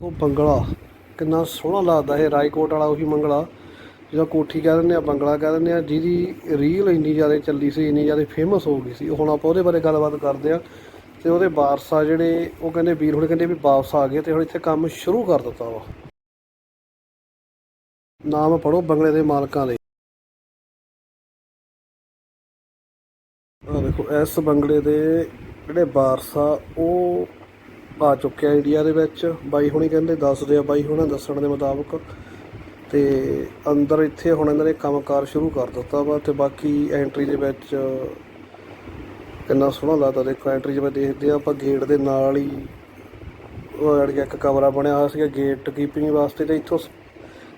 ਉਹ ਬੰਗਲਾ, ਕਿੰਨਾ ਸੋਹਣਾ ਲੱਗਦਾ ਇਹ ਰਾਏਕੋਟ ਵਾਲਾ ਉਹੀ ਬੰਗਲਾ, ਜਿਹਦਾ ਕੋਠੀ ਕਹਿ ਦਿੰਦੇ ਆ, ਬੰਗਲਾ ਕਹਿ ਦਿੰਦੇ ਆ, ਜਿਹਦੀ ਰੀਲ ਇੰਨੀ ਜ਼ਿਆਦਾ ਚੱਲੀ ਸੀ, ਇੰਨੀ ਜ਼ਿਆਦਾ ਫੇਮਸ ਹੋ ਗਈ ਸੀ। ਹੁਣ ਆਪਾਂ ਉਹਦੇ ਬਾਰੇ ਗੱਲਬਾਤ ਕਰਦੇ ਆ ਤੇ ਉਹਦੇ ਵਾਰਸ ਆ ਜਿਹੜੇ, ਉਹ ਕਹਿੰਦੇ ਵੀਰ ਹੁਣ ਕਹਿੰਦੇ ਵੀ ਵਾਪਸ ਆ ਗਏ ਤੇ ਹੁਣ ਇੱਥੇ ਕੰਮ ਸ਼ੁਰੂ ਕਰ ਦਿੱਤਾ ਵਾ। ਨਾਮ ਪੜੋ ਬੰਗਲੇ ਦੇ ਮਾਲਕਾਂ ਦੇ ਆ ਦੇਖੋ, ਇਸ ਬੰਗਲੇ ਦੇ ਜਿਹੜੇ ਵਾਰਸ ਆ, ਉਹ ਆ ਚੁੱਕਿਆ ਇੰਡੀਆ ਦੇ ਵਿੱਚ। ਬਾਈ ਹੁਣੀ ਕਹਿੰਦੇ ਦੱਸਦੇ ਆ, ਬਾਈ ਹੁਣਾਂ ਦੱਸਣ ਦੇ ਮੁਤਾਬਕ। ਤੇ ਅੰਦਰ ਇੱਥੇ ਹੁਣ ਇਹਨਾਂ ਨੇ ਕੰਮਕਾਰ ਸ਼ੁਰੂ ਕਰ ਦਿੱਤਾ ਵਾ ਤੇ ਬਾਕੀ ਐਂਟਰੀ ਦੇ ਵਿੱਚ ਕਿੰਨਾ ਸੋਹਣਾ ਲੱਗਦਾ। ਦੇਖੋ ਐਂਟਰੀ ਜਿਵੇਂ ਦੇਖਦੇ ਆ, ਆਪਾਂ ਗੇਟ ਦੇ ਨਾਲ ਹੀ ਉਹ ਅੜ ਗਿਆ ਇੱਕ ਕਮਰਾ ਬਣਿਆ ਹੋਇਆ ਸੀਗਾ ਗੇਟ ਕੀਪਿੰਗ ਵਾਸਤੇ ਤੇ ਇੱਥੋਂ ਸ-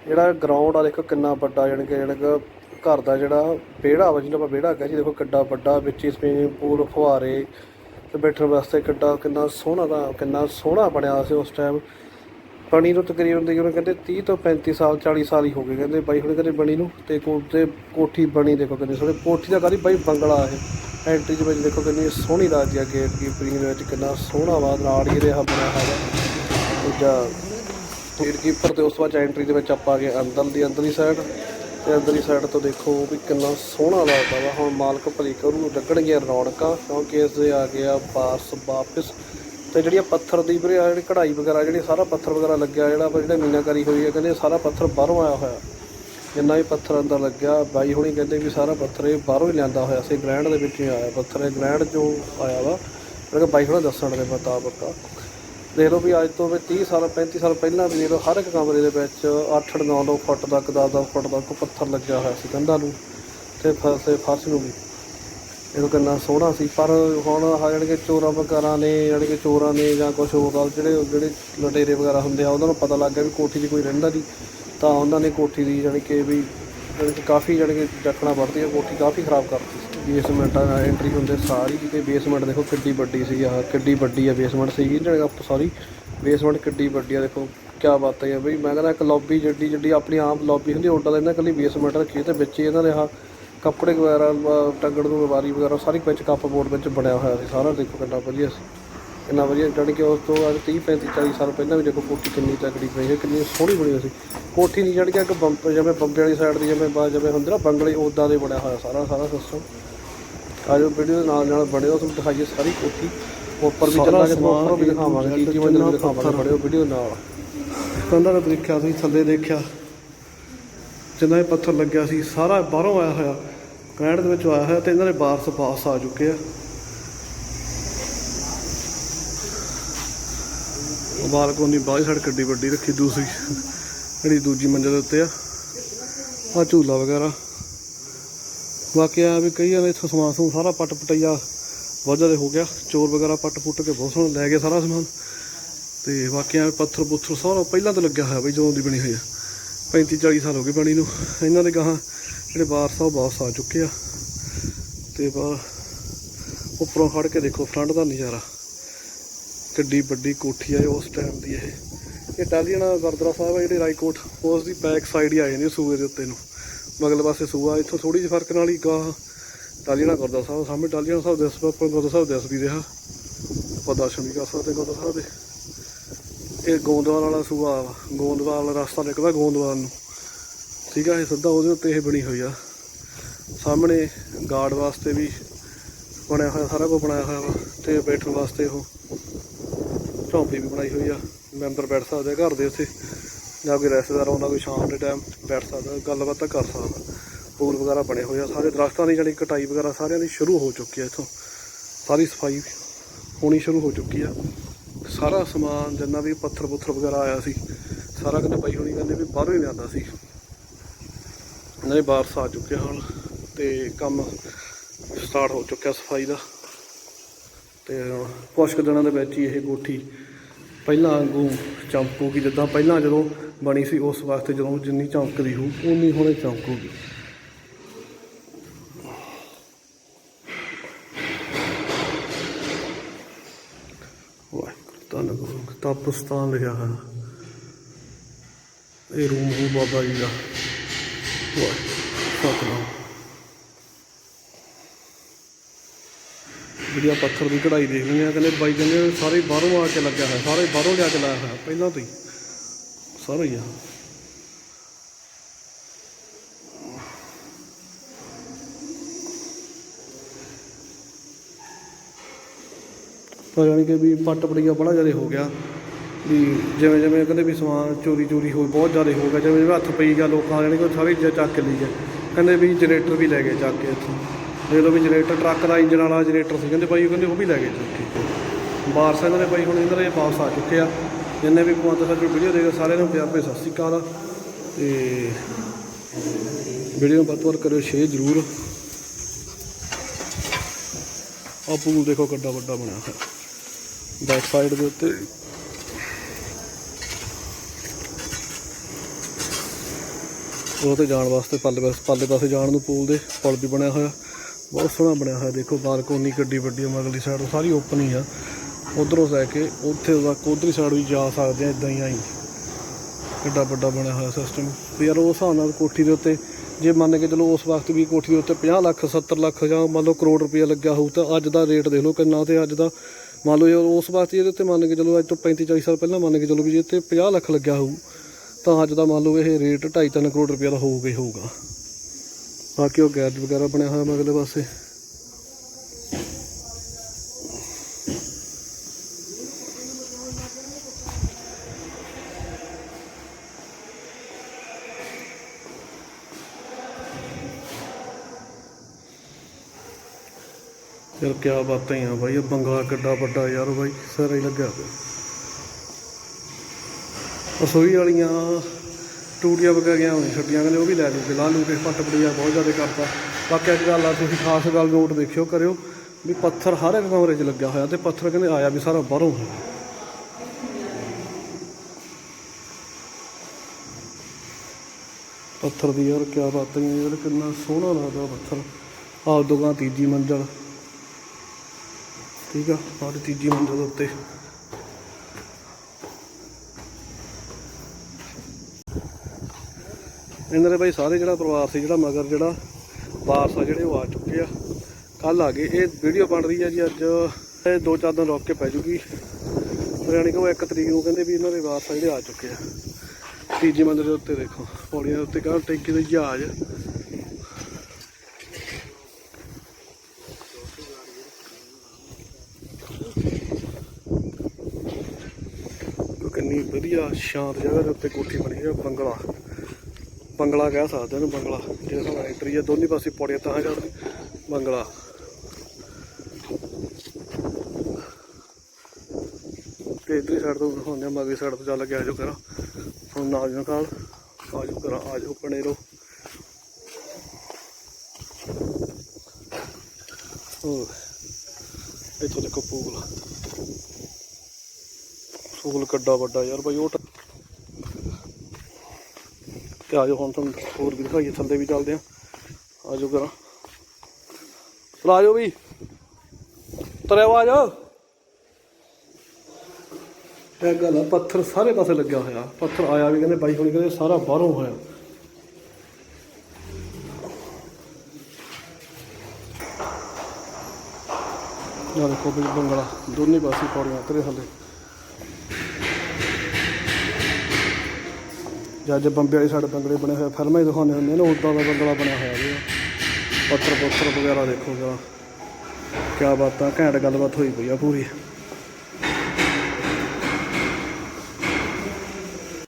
ਜਿਹੜਾ ਗਰਾਊਂਡ ਆ, ਦੇਖੋ ਕਿੰਨਾ ਵੱਡਾ ਜਾਣੀ ਕਿ ਜਾਣੀ ਕਿ ਘਰ ਦਾ ਜਿਹੜਾ ਵਿਹੜਾ ਵਾ, ਜਿਹਨੂੰ ਆਪਾਂ ਵਿਹੜਾ ਕਹਿੰਦੇ ਦੇਖੋ ਕਿੱਡਾ ਵੱਡਾ ਵਿੱਚ ਹੀ ਸਵਿਮਿੰਗ ਪੂਲ ਫੁਹਾਰੇ ਤੇ ਬੈਠਣ ਵਾਸਤੇ ਕਿੱਡਾ ਕਿੰਨਾ ਸੋਹਣਾ ਦਾ ਕਿੰਨਾ ਸੋਹਣਾ ਬਣਿਆ ਹੋਇਆ ਸੀ ਉਸ ਟਾਈਮ ਬਣੀ ਨੂੰ ਤਕਰੀਬਨ ਤਕਰੀਬਨ ਕਹਿੰਦੇ 30 ਤੋਂ 35 ਸਾਲ 40 ਸਾਲ ਹੀ ਹੋ ਗਏ। ਕਹਿੰਦੇ ਬਾਈ ਹੁਣ ਕਹਿੰਦੇ ਬਣੀ ਨੂੰ ਤੇ ਕੋ ਤੇ ਕੋਠੀ ਬਣੀ ਦੇਖੋ ਕਹਿੰਦੇ ਸੋਹਣੀ। ਕੋਠੀ ਦਾ ਕਾਦੀ ਬਾਈ ਬੰਗਲਾ ਇਹ ਐਂਟਰੀ ਦੇ ਵਿੱਚ ਦੇਖੋ ਕਿੰਨੀ ਸੋਹਣੀ ਲੱਗਦੀ ਆ ਗੇਟ ਕੀਪਰਿੰਗ ਦੇ ਵਿੱਚ। ਕਿੰਨਾ ਸੋਹਣਾ ਵਾ ਨਾਲ ਹੀ ਰਿਹਾ ਬਣਿਆ ਹੈਗਾ ਦੂਜਾ ਗੇਟ ਕੀਪਰ ਤੇ ਉਸ ਤੋਂ ਬਾਅਦ ਐਂਟਰੀ ਦੇ ਵਿੱਚ ਆਪਾਂ ਆ ਗਏ ਅੰਦਰ ਦੀ ਅੰਦਰਲੀ ਸਾਈਡ ਤੇ ਅੰਦਰਲੀ ਸਾਈਡ ਤੋਂ ਦੇਖੋ ਵੀ ਕਿੰਨਾ ਸੋਹਣਾ ਲੱਗਦਾ ਵਾ। ਹੁਣ ਮਾਲਕ ਭਲੀ ਕਰੂ ਲੱਗਣਗੀਆਂ ਰੌਣਕਾਂ, ਕਿਉਂਕਿ ਇਸ ਦੇ ਆ ਗਿਆ ਬਾਰਸ ਵਾਪਿਸ। ਤੇ ਜਿਹੜੀਆਂ ਪੱਥਰ ਦੀ ਵੀਰੇ ਜਿਹੜੀ ਕਢਾਈ ਵਗੈਰਾ ਜਿਹੜੀ ਸਾਰਾ ਪੱਥਰ ਵਗੈਰਾ ਲੱਗਿਆ, ਜਿਹੜਾ ਆਪਾਂ ਜਿਹੜਾ ਮੀਨਾਕਾਰੀ ਹੋਈ ਹੈ ਕਹਿੰਦੇ ਸਾਰਾ ਪੱਥਰ ਬਾਹਰੋਂ ਆਇਆ ਹੋਇਆ। ਜਿੰਨਾ ਵੀ ਪੱਥਰ ਅੰਦਰ ਲੱਗਿਆ, ਬਾਈ ਹੁਣੀ ਕਹਿੰਦੇ ਵੀ ਸਾਰਾ ਪੱਥਰ ਇਹ ਬਾਹਰੋਂ ਹੀ ਲਿਆਂਦਾ ਹੋਇਆ। ਸੀ ਗ੍ਰੈਂਡ ਦੇ ਵਿੱਚੋਂ ਹੀ ਆਇਆ, ਪੱਥਰ ਇਹ ਗ੍ਰੈਂਡ ਜੋ ਆਇਆ ਵਾ। ਮੈਂ ਕਿਹਾ ਬਾਈ ਹੁਣੇ ਦੱਸਣ ਦੇ ਮੁਤਾਬਕ ਆ। ਦੇਖ ਲਓ ਵੀ ਅੱਜ ਤੋਂ ਵੀ 30 ਸਾਲ 35 ਸਾਲ ਪਹਿਲਾਂ ਵੀ ਦੇਖ ਲਓ ਹਰ ਇੱਕ ਕਮਰੇ ਦੇ ਵਿੱਚ 8 9 9 ਫੁੱਟ ਤੱਕ 10 10 ਫੁੱਟ ਤੱਕ ਪੱਥਰ ਲੱਗਿਆ ਹੋਇਆ ਸੀ ਕੰਧਾਂ ਨੂੰ ਤੇ ਫਰਸ਼ ਫਰਸ਼ ਨੂੰ ਵੀ। ਇਹਨੂੰ ਕਿੰਨਾ ਸੋਹਣਾ ਸੀ, ਪਰ ਹੁਣ ਆਹ ਜਿਹੜੇ ਕਿ ਚੋਰਾਂ ਵਗੈਰਾ ਨੇ ਜਿਹੜੇ ਕਿ ਚੋਰਾਂ ਨੇ ਜਾਂ ਕੁਝ ਹੋਰ ਆ, ਜਿਹੜੇ ਜਿਹੜੇ ਲਟੇਰੇ ਵਗੈਰਾ ਹੁੰਦੇ ਆ, ਉਹਨਾਂ ਨੂੰ ਪਤਾ ਲੱਗ ਗਿਆ ਵੀ ਕੋਠੀ 'ਚ ਕੋਈ ਰਹਿੰਦਾ ਨਹੀਂ। ਤਾਂ ਉਹਨਾਂ ਨੇ ਕੋਠੀ ਦੀ ਜਾਣੀ ਕਿ ਵੀ ਜਾਣੀ ਕਿ ਕਾਫੀ ਜਾਣੀ ਕਿ ਰੱਖਣਾ ਪੜਦੀ ਹੈ ਕੋਠੀ ਕਾਫੀ ਖਰਾਬ ਕਰਤੀ ਸੀ। ਬੇਸਮੈਂਟ ਆ ਐਂਟਰੀ ਹੁੰਦੇ ਸਾਰੀ ਕਿਤੇ ਬੇਸਮੈਂਟ ਦੇਖੋ ਕਿੱਡੀ ਵੱਡੀ ਸੀ, ਆਹ ਕਿੱਡੀ ਵੱਡੀ ਆ ਬੇਸਮੈਂਟ ਸੀਗੀ ਜਿਹੜਾ ਸਾਰੀ ਬੇਸਮੈਂਟ ਕਿੱਡੀ ਵੱਡੀ ਆ, ਦੇਖੋ ਕੀ ਬਾਤ ਹੈ ਬਈ, ਮੈਂ ਕਹਿੰਦਾ ਇੱਕ ਲੌਬੀ ਜਿੱਡੀ ਜਿੱਡੀ ਆਪਣੀ ਆਮ ਲੌਬੀ ਹੁੰਦੀ ਉੱਡਾ ਦਾ ਇਹਨਾਂ ਕੱਲੀ ਬੇਸਮੈਂਟ ਰੱਖੀ ਤੇ ਵਿੱਚ ਹੀ ਇਹਨਾਂ ਨੇ ਆਹ ਕੱਪੜੇ ਵਗੈਰਾ ਅਹ ਟੰਗਣ ਨੂੰ ਵਾਰੀ ਵਗੈਰਾ, ਸਾਰੀ ਵਿੱਚ ਕੱਪ ਬੋਰਡ ਵਿੱਚ ਬਣਿਆ ਹੋਇਆ ਸੀ, ਸਾਰਾ ਦੇਖੋ ਕਿੰਨਾ ਵਧੀਆ ਸੀ। ਇੰਨਾ ਵਧੀਆ ਜਾਣੀ ਕਿ ਉਸ ਤੋਂ ਅੱਜ 30 35 40 ਸਾਲ ਪਹਿਲਾਂ ਵੀ ਦੇਖੋ ਕੋਠੀ ਕਿੰਨੀ ਤਕੜੀ ਪਈ ਹੈ, ਕਿੰਨੀ ਸੋਹਣੀ ਬਣੀ ਹੋਈ ਸੀ। ਕੋਠੀ ਨਹੀਂ ਜਾਣੀ ਕਿ ਇੱਕ ਬੰਪ ਜਿਵੇਂ ਬੰਬੇ ਵਾਲੀ ਸਾਈਡ ਦੀ ਜਿਵੇਂ ਬਾ ਜਿਵੇਂ ਹੁੰਦੇ ਨਾ ਬੰਗਲੇ ਉਦਾਂ ਦੇ ਬਣਿਆ ਹੋਇਆ ਸਾਰਾ ਸਾਰਾ ਸਿਸਟਮ ਆਜੋ ਵੀਡੀਓ ਦੇ ਨਾਲ ਨਾਲ ਬਣੇ ਤੁਹਾਨੂੰ ਦਿਖਾਈਏ ਸਾਰੀ ਕੋਠੀ। ਉੱਪਰ ਵੀ ਚੱਲਾਂਗੇ ਉੱਪਰ ਵੀ ਦਿਖਾਵਾਂਗੇ ਤੀਜੀ ਮੰਜ਼ਿਲ ਵੀ ਦਿਖਾਵਾਂਗੇ ਬੜਿਓ ਵੀਡੀਓ ਨਾਲ। ਕੰਧਾਂ ਦਾ ਦੇਖਿਆ ਸੀ ਥੱਲੇ ਦੇਖਿਆ। ਜਿੰਨਾ ਇਹ ਪੱਥਰ ਲੱਗਿਆ ਸੀ ਸਾਰਾ ਬਾਹਰੋਂ ਆਇਆ ਹੋਇਆ। ਗ੍ਰੈਂਡ ਦੇ ਵਿੱਚ ਆਇਆ ਹੋਇਆ ਤੇ ਇਹਨਾਂ ਦੇ ਬਾਰਸ ਪਾਸ ਆ ਚੁੱਕੇ ਆ। ਬਾਲਕੋਨ ਬਾਹਰ ਸਾਈਡ ਕਿੱਡੀ ਵੱਡੀ ਰੱਖੀ ਦੂਸਰੀ। ਜਿਹੜੀ ਦੂਜੀ ਮੰਜ਼ਿਲ ਦੇ ਉੱਤੇ ਆ ਆ ਝੂਲਾ ਵਗੈਰਾ। ਬਾਕੀ ਆ ਵੀ ਕਈ ਵਾਰ ਇੱਥੋਂ ਸਮਾਨ ਸਮੂਨ ਸਾਰਾ ਪੱਟ ਪਟਈਆ ਬਹੁਤ ਜ਼ਿਆਦਾ ਹੋ ਗਿਆ। ਚੋਰ ਵਗੈਰਾ ਪੱਟ ਪੁੱਟ ਕੇ ਬਹੁਤ ਸੋਹਣਾ ਲੈ ਗਏ ਸਾਰਾ ਸਮਾਨ। ਤੇ ਬਾਕੀ ਆ ਪੱਥਰ ਪੁੱਥਰ ਸਾਰਾ ਪਹਿਲਾਂ ਤੋਂ ਲੱਗਿਆ ਹੋਇਆ ਬਈ ਜਦੋਂ ਦੀ ਬਣੀ ਹੋਈ ਆ। 35 40 ਸਾਲ ਹੋ ਗਏ ਬਣੀ ਨੂੰ। ਇਹਨਾਂ ਦੇ ਗਾਹਾਂ ਜਿਹੜੇ ਵਾਰਸ ਆ ਉਹ ਵਾਪਸ ਆ ਚੁੱਕੇ ਆ। ਤੇ ਬਾ ਉੱਪਰੋਂ ਖੜ ਕੇ ਦੇਖੋ ਫਰੰਟ ਦਾ ਨਜ਼ਾਰਾ। ਕਿੱਡੀ ਵੱਡੀ ਕੋਠੀ ਆ ਉਸ ਟਾਈਮ ਦੀ ਇਹ। ਇਹ ਟਾਲੀਆਣਾ ਗੁਰਦੁਆਰਾ ਸਾਹਿਬ ਆ ਜਿਹੜੇ ਰਾਏਕੋਟ ਉਸ ਦੀ ਬੈਕ ਸਾਈਡ ਹੀ ਆ ਜਾਂਦੀ ਸੂਏ ਦੇ ਉੱਤੇ ਨੂੰ। ਮਗਲੇ ਪਾਸੇ ਸੂਆ ਇੱਥੋਂ ਥੋੜੀ ਜਿਹੀ ਫ਼ਰਕ ਨਾਲ ਹੀ ਗਾਹ ਟਾਲੀਆਣਾ ਗੁਰਦੁਆਰਾ ਸਾਹਿਬ ਸਾਹਮਣੇ ਟਾਲੀਆਣਾ ਸਾਹਿਬ ਦਿਸ ਪਿਆ, ਆਪਾਂ ਗੁਰਦੁਆਰਾ ਸਾਹਿਬ ਦਿਸ ਵੀ ਰਿਹਾ। ਆਪਾਂ ਦਰਸ਼ਨ ਵੀ ਕਰ ਸਕਦੇ ਗੁਰਦੁਆਰਾ ਸਾਹਿਬ ਦੇ। ਇਹ ਗੋਂਦਵਾਲ ਵਾਲਾ ਸੂਆ ਵਾ ਗੋਂਦਵਾਲ ਵਾਲਾ ਰਸਤਾ ਨਿਕਲਦਾ ਗੋਂਦਵਾਲ ਨੂੰ। ਠੀਕ ਆ ਇਹ ਸਿੱਧਾ ਉਹਦੇ ਉੱਤੇ ਇਹ ਬਣੀ ਹੋਈ ਆ। ਸਾਹਮਣੇ ਗਾਰਡ ਵਾਸਤੇ ਵੀ ਬਣਿਆ ਹੋਇਆ ਸਾਰਾ ਕੁਝ ਬਣਾਇਆ ਹੋਇਆ ਵਾ ਤੇ ਬੈਠਣ ਵਾਸਤੇ ਉਹ ਝੌਂਪੜੀ ਵੀ ਬਣਾਈ ਹੋਈ ਆ। ਮੈਂਬਰ ਬੈਠ ਸਕਦੇ, ਘਰ ਦੇ ਉੱਤੇ। ਜਾਂ ਕੋਈ ਰਿਸ਼ਤੇਦਾਰ ਆਉਂਦਾ ਕੋਈ ਸ਼ਾਮ ਦੇ ਟਾਈਮ ਬੈਠ ਸਕਦਾ, ਗੱਲਬਾਤ ਤਾਂ ਕਰ ਸਕਦਾ। ਪੂਲ ਵਗੈਰਾ ਬਣੇ ਹੋਏ ਆ, ਸਾਰੇ ਦਰਖਤਾਂ ਦੀ ਜਿਹੜੀ ਕਟਾਈ ਵਗੈਰਾ ਸਾਰਿਆਂ ਦੀ ਸ਼ੁਰੂ ਹੋ ਚੁੱਕੀ ਆ ਇੱਥੋਂ। ਸਾਰੀ ਸਫ਼ਾਈ ਹੋਣੀ ਸ਼ੁਰੂ ਹੋ ਚੁੱਕੀ ਆ। ਸਾਰਾ ਸਮਾਨ ਜਿੰਨਾ ਵੀ ਪੱਥਰ ਪੁੱਥਰ ਵਗੈਰਾ ਆਇਆ ਸੀ, ਸਾਰਾ ਕਹਿੰਦੇ ਪਈ ਹੋਣੀ, ਕਹਿੰਦੇ ਵੀ ਬਾਹਰੋਂ ਹੀ ਲਿਆਂਦਾ ਸੀ। ਇਹਨਾਂ ਦੇ ਬਾਰਸ ਆ ਚੁੱਕੇ ਹਨ ਤੇ ਕੰਮ ਸਟਾਰਟ ਹੋ ਚੁੱਕਿਆ ਸਫ਼ਾਈ ਦਾ। ਤੇ ਹੁਣ ਕੁਛ ਕੁ ਦਿਨਾਂ ਦੇ ਵਿੱਚ ਹੀ ਇਹ ਕੋਠੀ ਪਹਿਲਾਂ ਵਾਂਗੂ ਚਮਕੂਗੀ ਜਿੱਦਾਂ ਪਹਿਲਾਂ ਜਦੋਂ ਬਣੀ ਸੀ, ਉਸ ਵਾਸਤੇ ਜਦੋਂ ਜਿੰਨੀ ਚਮਕਦੀ ਹੋ ਉਨੀ ਹੁਣੇ ਚਮਕੂਗੀ। ਵਾਹਿਗੁਰੂ ਧੰਨਵਾਦ ਤਪਸਤਾਨ ਲਿਖਿਆ ਹੈ ਇਹ ਰੂਮ ਹੋ ਬਾਬਾ ਜੀ ਦਾ। ਵਾਹਿਗੁਰੂ, ਸਤਨਾਮ। ਵਧੀਆ ਪੱਥਰ ਦੀ ਕਢਾਈ ਦੇਖਣੀ ਆ ਕਹਿੰਦੇ ਬਾਈ ਕਹਿੰਦੇ ਸਾਰੇ ਬਾਹਰੋਂ ਆ ਕੇ ਲੱਗਿਆ ਹੋਇਆ, ਸਾਰੇ ਬਾਹਰੋਂ ਲਿਆ ਕੇ ਲਾਇਆ ਹੋਇਆ, ਪਹਿਲਾਂ ਤੋਂ ਹੀ। ਸਾਰਾ ਹੀ ਆ। ਪਰ ਯਾਨੀ ਕਿ ਵੀ ਪੱਟ ਪੜੀਆ ਬੜਾ ਜ਼ਿਆਦਾ ਹੋ ਗਿਆ, ਵੀ ਜਿਵੇਂ ਜਿਵੇਂ ਕਹਿੰਦੇ ਵੀ ਸਮਾਨ ਚੋਰੀ ਚੋਰੀ ਹੋ ਬਹੁਤ ਜ਼ਿਆਦਾ ਹੋ ਗਿਆ, ਜਿਵੇਂ ਜਿਵੇਂ ਹੱਥ ਪਈ ਗਿਆ, ਲੋਕਾਂ ਜਾਣੀ ਕਿ ਸਾਰੀ ਚੱਕ ਲਈ ਗਏ। ਕਹਿੰਦੇ ਵੀ ਜਨਰੇਟਰ ਵੀ ਲੈ ਗਏ ਚੱਕ ਕੇ ਇੱਥੋਂ। ਦੇਖ ਲਓ ਵੀ ਜਨਰੇਟਰ, ਟਰੱਕ ਦਾ ਇੰਜਨ ਵਾਲਾ ਜਨਰੇਟਰ ਸੀ। ਕਹਿੰਦੇ ਬਾਈ, ਉਹ ਕਹਿੰਦੇ ਉਹ ਵੀ ਲੈ ਗਏ ਚੱਕ ਕੇ ਬਾਰਸ ਇਹਨਾਂ ਦੇ ਬਾਈ ਹੁਣ ਇਹਨਾਂ ਦੇ ਵਾਪਸ ਆ ਚੁੱਕੇ ਆ। ਜਿੰਨੇ ਵੀ ਪਹੁੰਚ ਸਕੇ ਵੀਡੀਓ ਦੇਖੋ ਸਾਰਿਆਂ ਨੂੰ ਪਿਆਰ ਭਰੀ ਸਤਿ ਸ਼੍ਰੀ ਅਕਾਲ। ਤੇ ਵੀਡੀਓ ਨੂੰ ਵੱਧ ਤੋਂ ਵੱਧ ਕਰਿਓ ਸ਼ੇਅਰ ਜ਼ਰੂਰ। ਆ ਪੂਲ ਦੇਖੋ ਕਿੱਡਾ ਵੱਡਾ ਬਣਿਆ ਹੋਇਆ। ਬੈਕ ਸਾਈਡ ਦੇ ਉੱਤੇ। ਉਹ ਤੇ ਜਾਣ ਵਾਸਤੇ ਪੱਲੇ ਪਾਸੇ ਪੱਲੇ ਪਾਸੇ ਜਾਣ ਨੂੰ ਪੂਲ ਦੇ, ਪੁਲ ਵੀ ਬਣਿਆ ਹੋਇਆ। ਬਹੁਤ ਸੋਹਣਾ ਬਣਿਆ ਹੋਇਆ, ਦੇਖੋ ਬਾਲਕੋਨੀ ਕਿੱਡੀ ਵੱਡੀ ਆ ਮਗਲੀ ਸਾਈਡ ਸਾਰੀ ਓਪਨ ਹੀ ਆ। ਉਧਰੋਂ ਲੈ ਕੇ ਉੱਥੇ ਤੱਕ ਉਧਰਲੀ ਸਾਈਡ ਵੀ ਜਾ ਸਕਦੇ ਆ ਇਦਾਂ ਹੀ ਆਈ ਕਿੱਡਾ ਵੱਡਾ ਬਣਿਆ ਹੋਇਆ ਸਿਸਟਮ ਵੀ ਯਾਰ ਉਸ ਹਿਸਾਬ ਨਾਲ ਕੋਠੀ ਦੇ ਉੱਤੇ, ਜੇ ਮੰਨ ਕੇ ਚਲੋ ਉਸ ਵਕਤ ਵੀ ਕੋਠੀ ਦੇ ਉੱਤੇ 50 ਲੱਖ 70 ਲੱਖ ਜਾਂ ਮੰਨ ਲਓ ਕਰੋੜ ਰੁਪਇਆ ਲੱਗਿਆ ਹੋਊ, ਤਾਂ ਅੱਜ ਦਾ ਰੇਟ ਦੇਖ ਲਓ ਕਿੰਨਾ ਤੇ ਅੱਜ ਦਾ। ਮੰਨ ਲਓ ਉਸ ਵਕਤ ਇਹਦੇ ਉੱਤੇ ਮੰਨ ਕੇ ਚਲੋ ਅੱਜ ਤੋਂ 35 40 ਸਾਲ ਪਹਿਲਾਂ ਮੰਨ ਕੇ ਚਲੋ ਵੀ ਜੇ ਤੇ 50 ਲੱਖ ਲੱਗਿਆ ਹੋਊ, ਤਾਂ ਅੱਜ ਦਾ ਮੰਨ ਲਓ ਇਹ ਰੇਟ 2.5 3 ਕਰੋੜ ਰੁਪਇਆ ਦਾ ਹੋਊਗਾ ਹੀ ਹੋਊਗਾ। ਬਾਕੀ ਉਹ ਗੈਰਜ ਵਗੈਰਾ ਬਣਿਆ ਹੋਇਆ ਅਗਲੇ ਪਾਸੇ। ਯਾਰ ਕਿਆ ਬਾਤਾਂ ਹੀ ਆ ਬਾਈ, ਇਹ ਬੰਗਲਾ ਕਿੱਡਾ ਵੱਡਾ ਯਾਰ ਬਾਈ, ਸਾਰਾ ਹੀ ਲੱਗਿਆ ਪਿਆ। ਰਸੋਈ ਵਾਲੀਆਂ ਟੂਟੀਆਂ ਵਗੈਰੀਆਂ ਹੋਣੀ ਛੱਡੀਆਂ, ਕਹਿੰਦੇ ਉਹ ਵੀ ਲੈ ਲੂ ਲਾ ਲੂਗੇ ਫੱਟ ਪੱਟ ਪੜੀਆ ਬਹੁਤ ਜ਼ਿਆਦਾ ਕਰਤਾ। ਬਾਕੀ ਇੱਕ ਗੱਲ ਆ ਤੁਸੀਂ ਖਾਸ ਗੱਲ ਨੋਟ ਦੇਖਿਓ, ਕਰਿਓ ਵੀ ਪੱਥਰ ਹਰ ਇੱਕ ਕਮਰੇ 'ਚ ਲੱਗਿਆ ਹੋਇਆ ਤੇ ਪੱਥਰ ਕਹਿੰਦੇ ਆਇਆ ਵੀ ਸਾਰਾ ਬਾਹਰੋਂ ਹੈ ਪੱਥਰ ਦੀ ਯਾਰ ਕਿਆ ਬਾਤ ਹੀ, ਯਾਰ ਕਿੰਨਾ ਸੋਹਣਾ ਲੱਗਦਾ ਪੱਥਰ। ਆਹ ਦੁਕਾਨ ਤੀਜੀ ਮੰਜ਼ਲ। ਠੀਕ ਆ ਸਾਡੀ ਤੀਜੀ ਮੰਜ਼ਲ ਦੇ ਉੱਤੇ। ਇਹਨਾਂ ਦੇ ਬਾਈ ਸਾਰੇ ਜਿਹੜਾ ਪਰਿਵਾਰ ਸੀ, ਜਿਹੜਾ ਮਗਰ ਜਿਹੜਾ ਵਾਰਸ ਆ ਜਿਹੜੇ ਉਹ ਆ ਚੁੱਕੇ ਆ। ਕੱਲ ਆ ਗਏ। ਇਹ ਵੀਡੀਓ ਬਣ ਰਹੀ ਆ ਜੀ ਅੱਜ। ਇਹ ਦੋ ਚਾਰ ਦਿਨ ਰੁਕ ਕੇ ਪੈ ਜੂਗੀ। ਪਰ ਯਾਨੀ ਕਿ ਉਹ ਇੱਕ ਤਰੀਕ ਨੂੰ ਕਹਿੰਦੇ ਵੀ ਇਹਨਾਂ ਦੇ ਵਾਰਸ ਆ ਜਿਹੜੇ ਆ ਚੁੱਕੇ ਆ। ਤੀਜੀ ਮੰਜ਼ਲ ਦੇ ਉੱਤੇ ਦੇਖੋ। ਪੌੜੀਆਂ ਦੇ ਉੱਤੇ ਕਾ ਟੈਂਕੀ ਦੇ ਜਹਾਜ਼। ਕਿੰਨੀ ਵਧੀਆ ਸ਼ਾਂਤ ਜਗ੍ਹਾ ਦੇ ਉੱਤੇ ਕੋਠੀ ਬਣੀ ਹੈ ਬੰਗਲਾ। ਬੰਗਲਾ ਕਹਿ ਸਕਦੇ ਇਹਨੂੰ ਬੰਗਲਾ ਜੇ ਸਾਨੂੰ ਐਂਟਰੀ ਹੈ ਦੋਨੇ ਪਾਸੇ ਪੌੜੀਆਂ ਤਾਂ ਚੜ੍ਹਦੀ ਬੰਗਲਾ। ਤੇ ਇਧਰਲੀ ਸਾਈਡ ਤੋਂ ਦਿਖਾਉਂਦੇ ਆ ਮਗਰੀ ਸਾਈਡ ਤੋਂ ਚੱਲ ਕੇ ਆਜੋ ਕਰਾਂ ਹੁਣ ਨਾਲ ਜਨ ਕਾਲ ਆਜੋ ਕਰਾਂ ਆਜੋ ਬਣੇ ਉਹ ਇੱਥੇ ਦੇਖੋ ਪੂਲ ਪੂਲ ਕੱਡਾ ਵੱਡਾ ਯਾਰ, ਬਾਈ ਉਹ ਟ- ਤੇ ਆਜੋ ਹੁਣ ਤੁਹਾਨੂੰ ਹੋਰ ਵੀ ਦਿਖਾਈਏ, ਥੱਲੇ ਵੀ ਚੱਲਦੇ ਆ। ਆਜੋ ਕਰਾਂ ਚਲ ਆਜੋ ਵੀ। ਤਰਿਆ ਆ ਇਹ ਗੱਲ ਆ, ਪੱਥਰ ਸਾਰੇ ਪਾਸੇ ਲੱਗਿਆ ਹੋਇਆ। ਪੱਥਰ ਆਇਆ ਵੀ ਕਹਿੰਦੇ ਬਾਈ ਹੁਣੀ ਕਹਿੰਦੇ ਸਾਰਾ ਬਾਹਰੋਂ ਹੋਇਆ। ਆ ਦੇਖੋ ਬੰਗਲਾ, ਦੋਨੇ ਪਾਸੇ ਪੌੜੀਆਂ ਤੇਰੇ ਥੱਲੇ। ਜਾਂ ਅੱਜ ਬੰਬੇ ਵਾਲੀ ਸਾਡੇ ਬੰਗਲੇ ਬਣੇ ਹੋਏ ਫਿਲਮਾਂ ਹੀ ਦਿਖਾਉਂਦੇ ਹੁੰਦੇ ਨੇ ਉਦਾਂ ਦਾ ਬੰਗਲਾ ਬਣਿਆ ਹੋਇਆ ਜੀ। ਪੱਥਰ ਪੁੱਥਰ ਵਗੈਰਾ ਦੇਖੋਗਾ ਕਿਆ ਬਾਤਾਂ, ਘੈਂਟ ਗੱਲਬਾਤ ਹੋਈ ਪਈ ਆ ਪੂਰੀ।